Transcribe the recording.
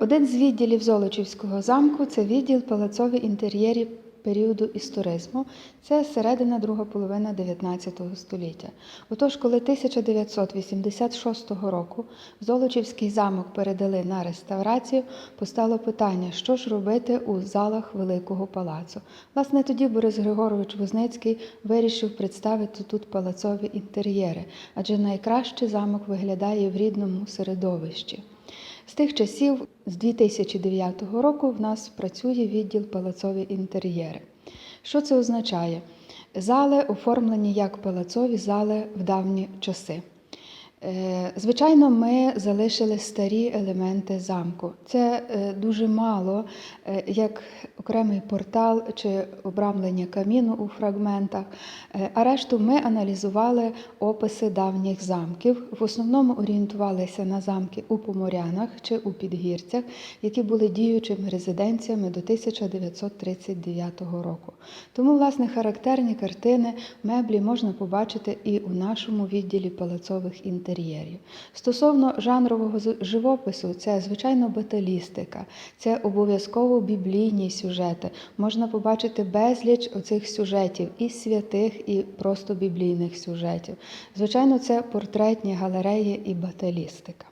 Один з відділів Золочівського замку це відділ палацові інтер'єрі періоду історизму. Це середина друга половина 19 століття. Отож, коли 1986 року Золочівський замок передали на реставрацію, постало питання, що ж робити у залах Великого палацу. Власне, тоді Борис Григорович Возницький вирішив представити тут палацові інтер'єри, адже найкраще замок виглядає в рідному середовищі. З тих часів, з 2009 року, в нас працює відділ палацові інтер'єри. Що це означає? Зали оформлені як палацові зали в давні часи. Е, Звичайно, ми залишили старі елементи замку. Це е, дуже мало, е, як окремий портал чи обрамлення каміну у фрагментах. А решту ми аналізували описи давніх замків. В основному орієнтувалися на замки у Поморянах чи у Підгірцях, які були діючими резиденціями до 1939 року. Тому, власне, характерні картини меблі можна побачити і у нашому відділі палацових інтер'єрів. Стосовно жанрового живопису, це звичайно баталістика, це обов'язково біблійні сюжети. Можна побачити безліч оцих сюжетів і святих, і просто біблійних сюжетів. Звичайно, це портретні галереї і баталістика.